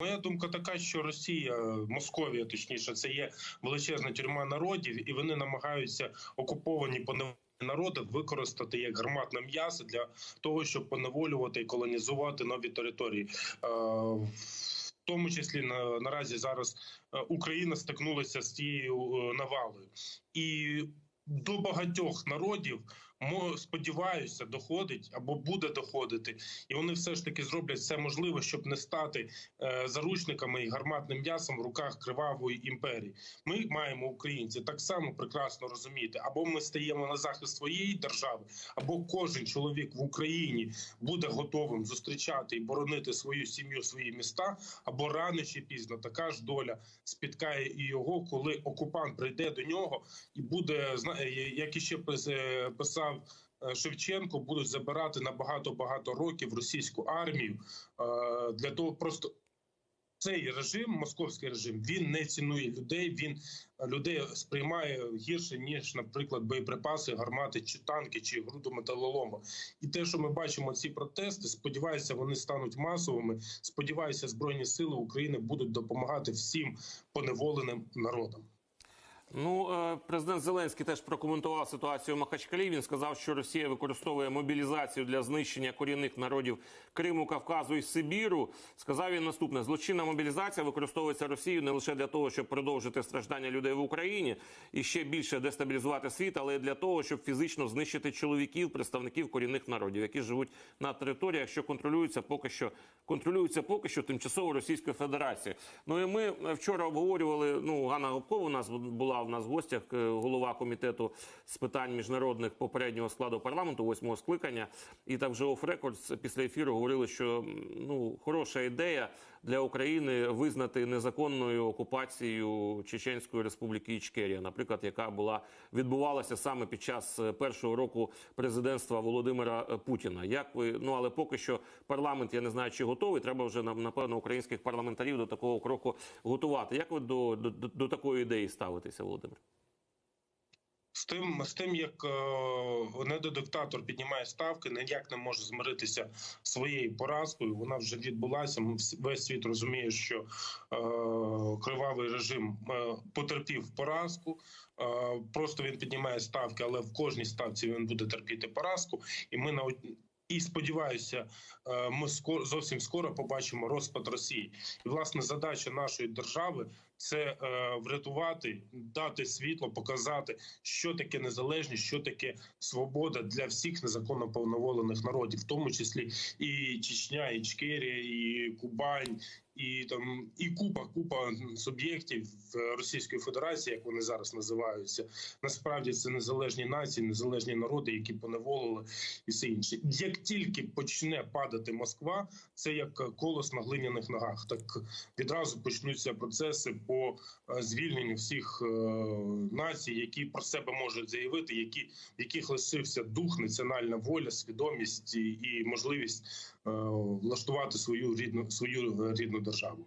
Моя думка така, що Росія, Московія, точніше, це є величезна тюрма народів, і вони намагаються окуповані поневолені народи використати як гарматне м'ясо для того, щоб поневолювати і колонізувати нові території. Е, В тому числі на наразі зараз е, Україна стикнулася з цією е, навалою і. До багатьох народів сподіваюся, доходить або буде доходити, і вони все ж таки зроблять все можливе, щоб не стати е, заручниками і гарматним м'ясом в руках кривавої імперії. Ми маємо українці так само прекрасно розуміти, або ми стаємо на захист своєї держави, або кожен чоловік в Україні буде готовим зустрічати і боронити свою сім'ю, свої міста, або рано чи пізно така ж доля спіткає і його, коли окупант прийде до нього і буде як іще пис- е, писав. Е, Шевченко будуть забирати на багато багато років російську армію е, для того, просто цей режим, московський режим, він не цінує людей. Він людей сприймає гірше ніж, наприклад, боєприпаси, гармати чи танки, чи груду металолому. І те, що ми бачимо, ці протести, сподіваюся, вони стануть масовими. Сподіваюся, збройні сили України будуть допомагати всім поневоленим народам. Ну, е, президент Зеленський теж прокоментував ситуацію в Махачкалі. Він сказав, що Росія використовує мобілізацію для знищення корінних народів Криму, Кавказу і Сибіру. Сказав він наступне: злочинна мобілізація використовується Росією не лише для того, щоб продовжити страждання людей в Україні і ще більше дестабілізувати світ, але й для того, щоб фізично знищити чоловіків, представників корінних народів, які живуть на територіях, що контролюються поки що контролюються поки що тимчасово Російською Федерацією. Ну і ми вчора обговорювали. Ну Ганна Гопкова у нас була в нас в гостях, е, голова комітету з питань міжнародних попереднього складу парламенту, восьмого скликання. І там вже оф рекордс після ефіру говорили, що ну хороша ідея для України визнати незаконною окупацією Чеченської республіки Ічкерія, наприклад, яка була відбувалася саме під час е, першого року президентства Володимира е, Путіна. Як ви ну але поки що парламент, я не знаю, чи готовий. Треба вже напевно українських парламентарів до такого кроку готувати. Як ви до, до, до такої ідеї ставитеся, Володимир? З тим, з тим, як е, недодиктатор піднімає ставки, ніяк не може змиритися своєю поразкою. Вона вже відбулася. Весь світ розуміє, що е, кривавий режим е, потерпів поразку. Е, просто він піднімає ставки, але в кожній ставці він буде терпіти поразку. І ми на і сподіваюся, е, ми зовсім скоро побачимо розпад Росії. І власне задача нашої держави це е, врятувати, дати світло, показати, що таке незалежність, що таке свобода для всіх незаконно повноволених народів, в тому числі і Чечня, і Ічкерія, і Кубань. І там і купа купа суб'єктів Російської Федерації, як вони зараз називаються, насправді це незалежні нації, незалежні народи, які поневолили і все інше. Як тільки почне падати Москва, це як колос на глиняних ногах. Так відразу почнуться процеси по е, звільненню всіх е, націй, які про себе можуть заявити, які яких лишився дух, національна воля, свідомість і, можливість е, влаштувати свою рідну свою рідну державу.